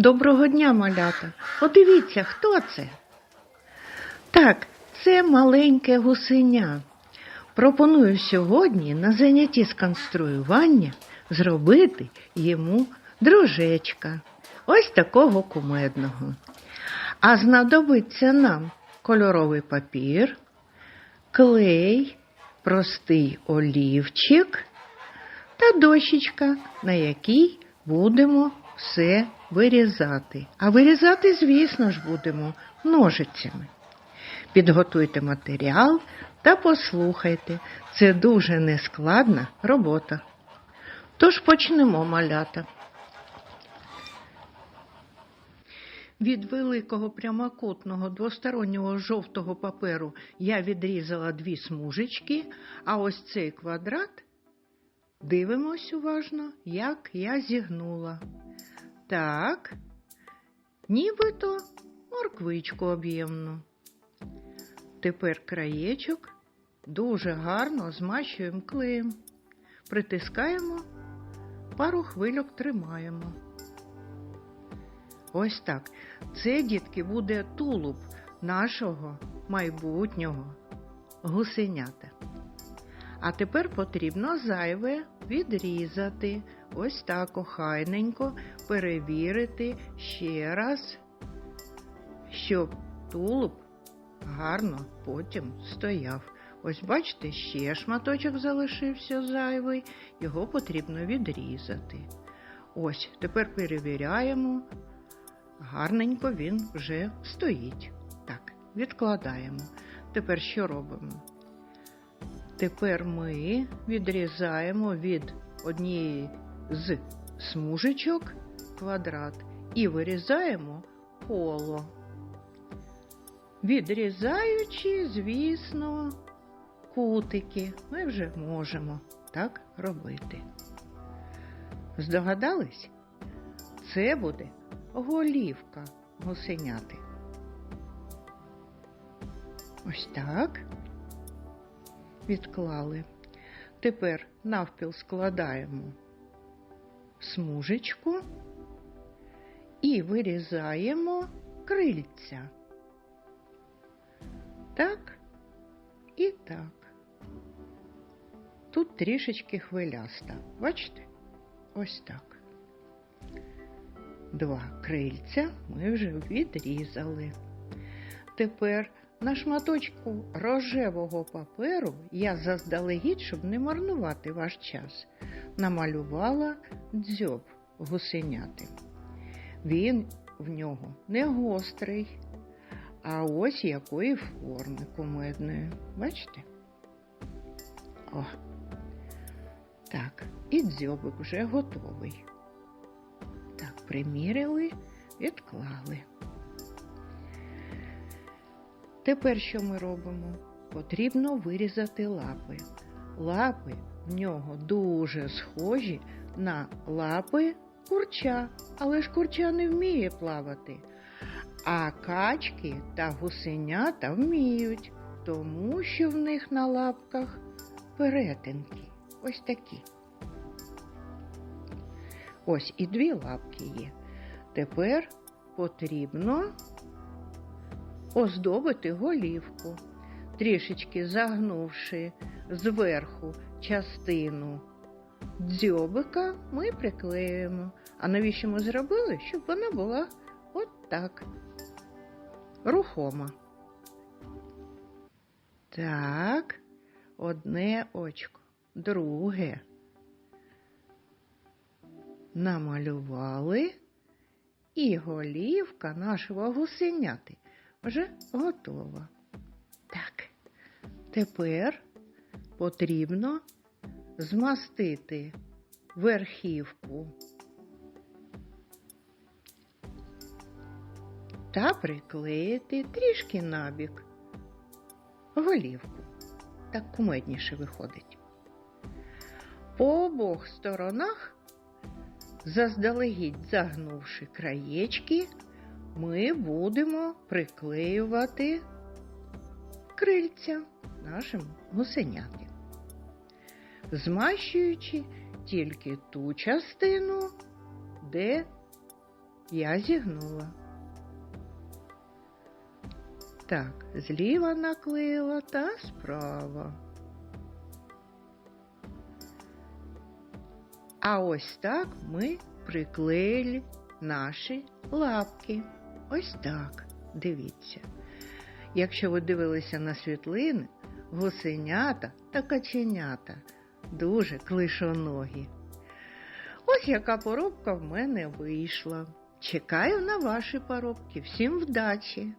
Доброго дня, малята. Подивіться, хто це? Так, це маленьке гусеня. Пропоную сьогодні на занятті з конструювання зробити йому дружечка. Ось такого кумедного. А знадобиться нам кольоровий папір, клей, простий олівчик та дощечка, на якій будемо все вирізати. А вирізати, звісно ж, будемо ножицями. Підготуйте матеріал та послухайте. Це дуже нескладна робота. Тож почнемо малята. Від великого прямокутного двостороннього жовтого паперу я відрізала дві смужечки, а ось цей квадрат дивимось уважно, як я зігнула. Так, нібито морквичку об'ємну. Тепер краєчок дуже гарно змащуємо клеєм, притискаємо, пару хвильок тримаємо. Ось так. Це, дітки, буде тулуб нашого майбутнього гусенята. А тепер потрібно зайве відрізати. Ось так охайненько перевірити ще раз, щоб тулуб гарно потім стояв. Ось бачите, ще шматочок залишився зайвий, його потрібно відрізати. Ось, тепер перевіряємо. Гарненько він вже стоїть. Так, відкладаємо. Тепер що робимо? Тепер ми відрізаємо від однієї з смужечок квадрат і вирізаємо коло. Відрізаючи, звісно, кутики, ми вже можемо так робити. Здогадались? Це буде голівка гусеняти. Ось так. Відклали. Тепер навпіл складаємо смужечку і вирізаємо крильця. Так і так. Тут трішечки хвиляста. Бачите? Ось так. Два крильця ми вже відрізали. Тепер на шматочку рожевого паперу я заздалегідь, щоб не марнувати ваш час, намалювала дзьоб гусеняти. Він в нього не гострий, а ось якої форми кумедної. Бачите? О, так, і дзьобик вже готовий. Так, приміряли, відклали. Тепер що ми робимо? Потрібно вирізати лапи. Лапи в нього дуже схожі на лапи курча, але ж курча не вміє плавати. А качки та гусенята вміють, тому що в них на лапках перетинки. Ось такі. Ось і дві лапки є. Тепер потрібно оздобити голівку, трішечки загнувши зверху частину дзьобика, ми приклеїмо. А навіщо ми зробили? Щоб вона була от так, рухома. Так, одне очко, друге. Намалювали, і голівка нашого гусеняти вже готова. Так, тепер потрібно змастити верхівку та приклеїти трішки набік голівку. Так кумедніше виходить. По обох сторонах, заздалегідь загнувши краєчки, ми будемо приклеювати крильця нашим гусеняти, змащуючи тільки ту частину, де я зігнула. Так, зліва наклеїла та справа. А ось так ми приклеїли наші лапки. Ось так, дивіться. Якщо ви дивилися на світлини, гусенята та каченята дуже клишоногі. Ось яка поробка в мене вийшла. Чекаю на ваші поробки. Всім вдачі!